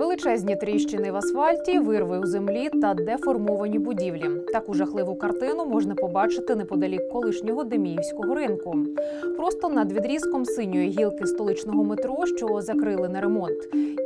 Величезні тріщини в асфальті, вирви у землі та деформовані будівлі. Таку жахливу картину можна побачити неподалік колишнього Деміївського ринку. Просто над відрізком синьої гілки столичного метро, що закрили на ремонт.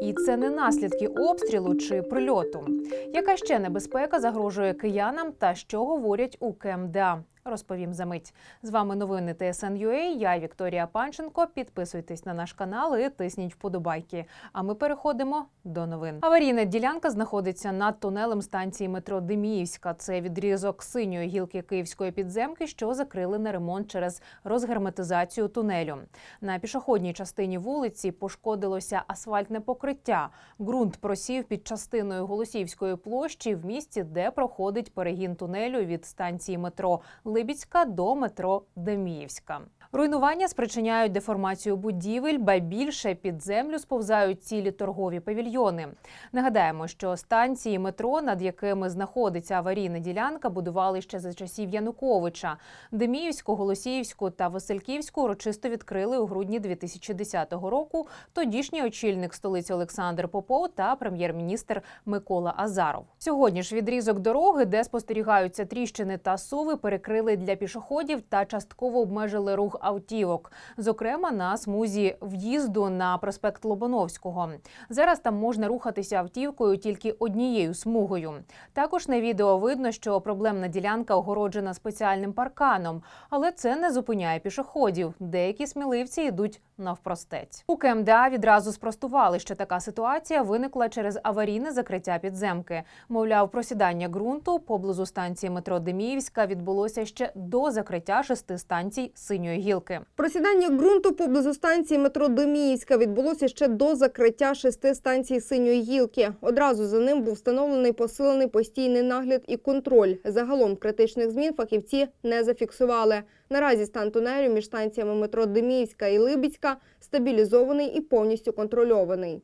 І це не наслідки обстрілу чи прильоту. Яка ще небезпека загрожує киянам та що говорять у КМДА? Розповім за мить. З вами новини ТСН.UA, Я Вікторія Панченко. Підписуйтесь на наш канал і тисніть вподобайки. А ми переходимо до новин. Аварійна ділянка знаходиться над тунелем станції метро Деміївська. Це відрізок синьої гілки київської підземки, що закрили на ремонт через розгерметизацію тунелю. На пішохідній частині вулиці пошкодилося асфальтне покриття. Ґрунт просів під частиною Голосіївської площі в місті, де проходить перегін тунелю від станції метро Либідська до метро Деміївська. Руйнування спричиняють деформацію будівель, ба більше під землю сповзають цілі торгові павільйони. Нагадаємо, що станції метро, над якими знаходиться аварійна ділянка, будували ще за часів Януковича. Деміївську, Голосіївську та Васильківську урочисто відкрили у грудні 2010 року. Тодішній очільник столиці Олександр Попов та прем'єр-міністр Микола Азаров. Сьогодні ж відрізок дороги, де спостерігаються тріщини та суви, перекрили для пішоходів та частково обмежили рух автівок, зокрема на смузі в'їзду на проспект Лобановського. Зараз там можна рухатися автівкою тільки однією смугою. Також на відео видно, що проблемна ділянка огороджена спеціальним парканом, але це не зупиняє пішоходів. Деякі сміливці йдуть навпростець. У КМДА відразу спростували, що така ситуація виникла через аварійне закриття підземки. Мовляв, просідання ґрунту поблизу станції метро Деміївська відбулося ще до закриття шести станцій синьої гілки. Просідання ґрунту поблизу станції метро Деміївська відбулося ще до закриття шести станцій синьої гілки. Одразу за ним був встановлений посилений постійний нагляд і контроль. Загалом критичних змін фахівці не зафіксували. Наразі стан тунелю між станціями метро Деміївська і Либіцька стабілізований і повністю контрольований.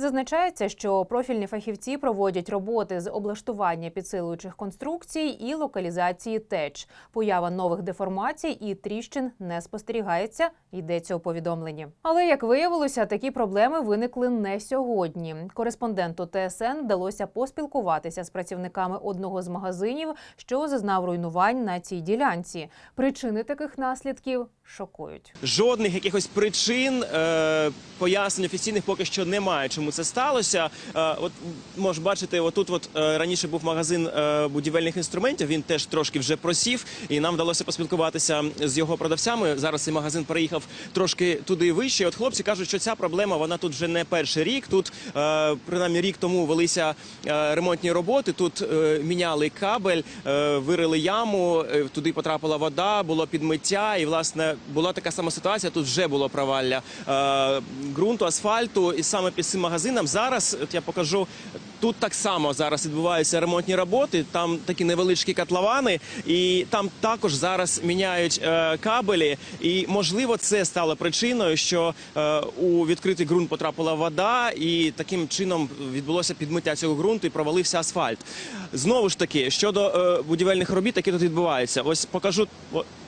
Зазначається, що профільні фахівці проводять роботи з облаштування підсилуючих конструкцій і локалізації теч. Поява нових деформацій і тріщин не спостерігається. Йдеться у повідомленні. Але як виявилося, такі проблеми виникли не сьогодні. Кореспонденту ТСН вдалося поспілкуватися з працівниками одного з магазинів, що зазнав руйнувань на цій ділянці. Причини таких наслідків шокують. Жодних якихось причин е, пояснень офіційних поки що немає, чому це сталося. Е, от можеш бачити, отут от е, раніше був магазин е, будівельних інструментів. Він теж трошки вже просів, і нам вдалося поспілкуватися з його продавцями. Зараз цей магазин переїхав трошки туди вище. От хлопці кажуть, що ця проблема вона тут вже не перший рік. Тут е, принаймні рік тому велися е, ремонтні роботи. Тут е, міняли кабель, е, вирили яму, е, туди потрапила вода, було підмиття, і власне була така сама ситуація. Тут вже було провалля е, ґрунту, асфальту, і саме під цим магазином зараз от я покажу. Тут так само зараз відбуваються ремонтні роботи. Там такі невеличкі котловани, і там також зараз міняють е, кабелі. І можливо, це стало причиною, що е, у відкритий ґрунт потрапила вода, і таким чином відбулося підмиття цього ґрунту і провалився асфальт. Знову ж таки, щодо е, будівельних робіт, які тут відбуваються, ось покажу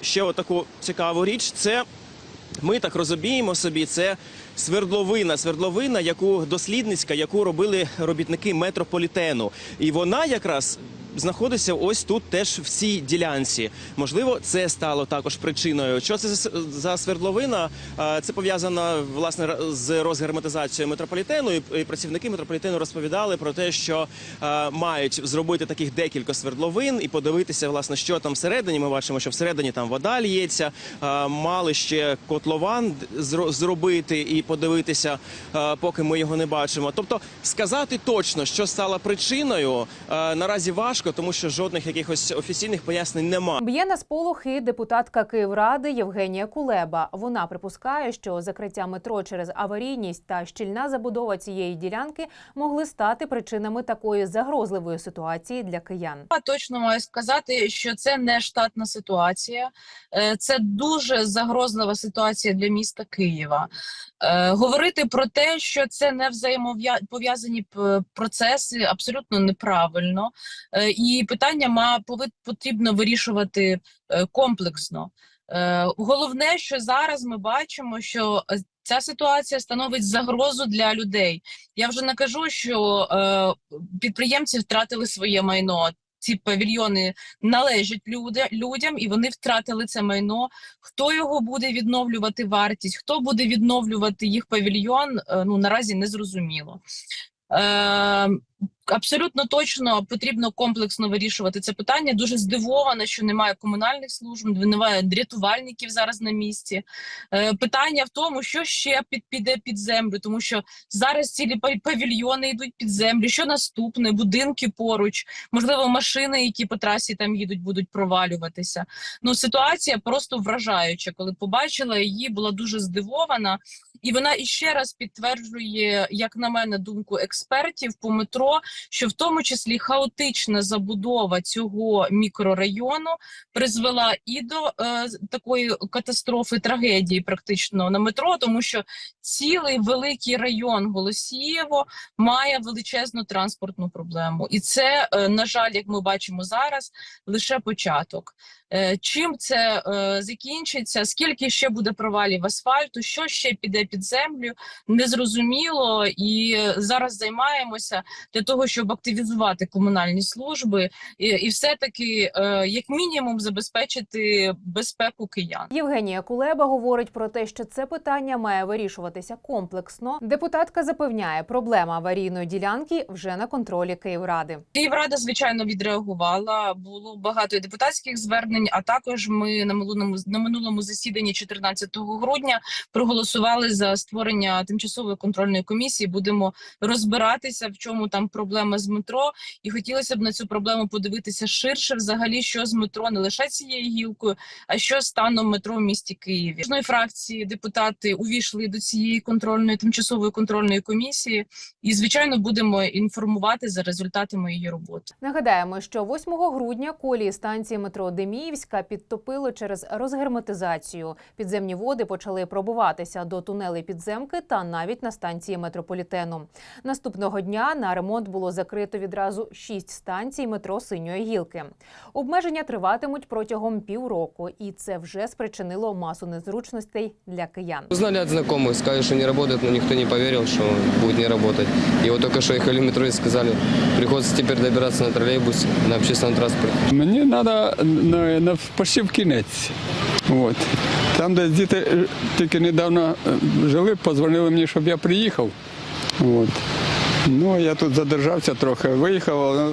ще таку цікаву річ. Це ми так розуміємо собі, це свердловина, свердловина, яку дослідницька, яку робили робітники метрополітену, і вона якраз. Знаходиться ось тут теж в цій ділянці. Можливо, це стало також причиною. Що це за- свердловина? Це пов'язано власне з розгерметизацією метрополітену. І працівники метрополітену розповідали про те, що мають зробити таких декілька свердловин і подивитися, власне, що там всередині. Ми бачимо, що всередині там вода лється. Мали ще котлован зро- зробити і подивитися, поки ми його не бачимо. Тобто сказати точно, що стало причиною, наразі важко, тому що жодних якихось офіційних пояснень немає. Б'є на сполох і депутатка Київради Євгенія Кулеба. Вона припускає, що закриття метро через аварійність та щільна забудова цієї ділянки могли стати причинами такої загрозливої ситуації для киян. Точно маю сказати, що це не штатна ситуація, Е, це дуже загрозлива ситуація для міста Києва. Е, Говорити про те, що це не взаємопов'язані процеси, абсолютно неправильно. І питання ма потрібно вирішувати е, комплексно. Е, Головне, що зараз ми бачимо, що е, ця ситуація становить загрозу для людей. Я вже не кажу, що підприємці втратили своє майно. Ці павільйони належать люди, людям, і вони втратили це майно. Хто його буде відновлювати вартість, хто буде відновлювати їх павільйон, ну наразі не зрозуміло. Е, абсолютно точно потрібно комплексно вирішувати це питання. Дуже здивована, що немає комунальних служб, немає рятувальників зараз на місці. Е, питання в тому, що ще під, піде під землю, тому що зараз цілі павільйони йдуть під землю. Що наступне? Будинки поруч, можливо, машини, які по трасі там їдуть, будуть провалюватися. Ну ситуація просто вражаюча. Коли побачила її, була дуже здивована. І вона іще раз підтверджує, як на мене, думку експертів по метро, що в тому числі хаотична забудова цього мікрорайону призвела і до е, такої катастрофи, трагедії практично на метро, тому що цілий великий район Голосієво має величезну транспортну проблему, і це, е, на жаль, як ми бачимо зараз, лише початок. Е, Чим це е, закінчиться? Скільки ще буде провалів асфальту? Що ще піде під землю? Незрозуміло. І зараз займаємося для того, щоб активізувати комунальні служби і, і все-таки, е, як мінімум, забезпечити безпеку киян. Євгенія Кулеба говорить про те, що це питання має вирішуватися комплексно. Депутатка запевняє, проблема аварійної ділянки вже на контролі Київради. Київрада, звичайно, відреагувала. Було багато депутатських звернень. А також ми на минулому на минулому засіданні, 14 грудня, проголосували за створення тимчасової контрольної комісії. Будемо розбиратися, в чому там проблема з метро. І хотілося б на цю проблему подивитися ширше, взагалі, що з метро не лише цією гілкою, а що станом метро в місті Києві. Кожної фракції депутати увійшли до цієї контрольної тимчасової контрольної комісії, і звичайно будемо інформувати за результатами її роботи. Нагадаємо, що 8 грудня колії станції метро Підтопило через розгерметизацію. Підземні води почали пробуватися до тунелей підземки та навіть на станції метрополітену. Наступного дня на ремонт було закрито відразу шість станцій метро Синьої гілки. Обмеження триватимуть протягом півроку, і це вже спричинило масу незручностей для киян. Узнали от знакомых, сказали, что не работает, но никто не поверил, что будет не работать. И вот только что ехали в метро и сказали, приходится теперь добираться на троллейбусе, на общественном транспорте. Мені треба на, на почти в кінець. От. Там, де діти е, тільки недавно е, жили, позвонили мені, щоб я приїхав. От. Ну, я тут задержався трохи, виїхав, але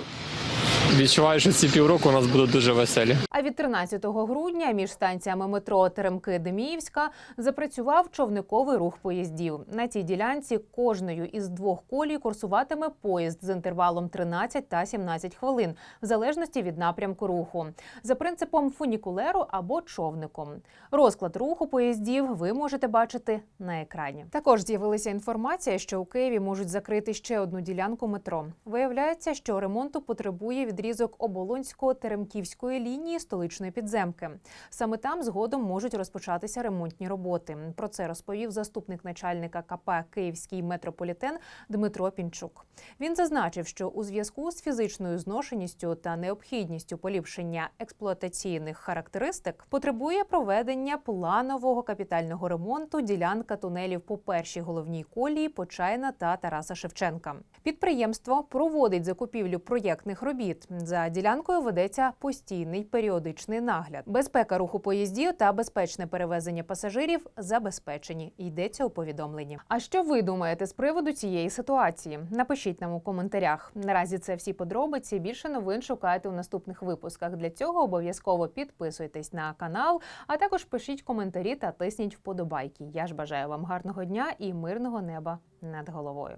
Відчуваю, що ці півроку у нас будуть дуже веселі. А від 13 грудня між станціями метро Теремки Деміївська запрацював човниковий рух поїздів. На цій ділянці кожною із двох колій курсуватиме поїзд з інтервалом 13 та 17 хвилин, в залежності від напрямку руху, за принципом фунікулеру або човником. Розклад руху поїздів ви можете бачити на екрані. Також з'явилася інформація, що у Києві можуть закрити ще одну ділянку метро. Виявляється, що ремонту потребує відрізок Оболонсько-Теремківської лінії столичної підземки. Саме там згодом можуть розпочатися ремонтні роботи. Про це розповів заступник начальника КП Київський метрополітен Дмитро Пінчук. Він зазначив, що у зв'язку з фізичною зношеністю та необхідністю поліпшення експлуатаційних характеристик потребує проведення планового капітального ремонту ділянка тунелів по першій головній колії Почайна та Тараса Шевченка. Підприємство проводить закупівлю проєктних робіт. За ділянкою ведеться постійний періодичний нагляд. Безпека руху поїздів та безпечне перевезення пасажирів забезпечені. Йдеться у повідомленні. А що ви думаєте з приводу цієї ситуації? Напишіть нам у коментарях. Наразі це всі подробиці. Більше новин шукайте у наступних випусках. Для цього обов'язково підписуйтесь на канал, а також пишіть коментарі та тисніть вподобайки. Я ж бажаю вам гарного дня і мирного неба над головою.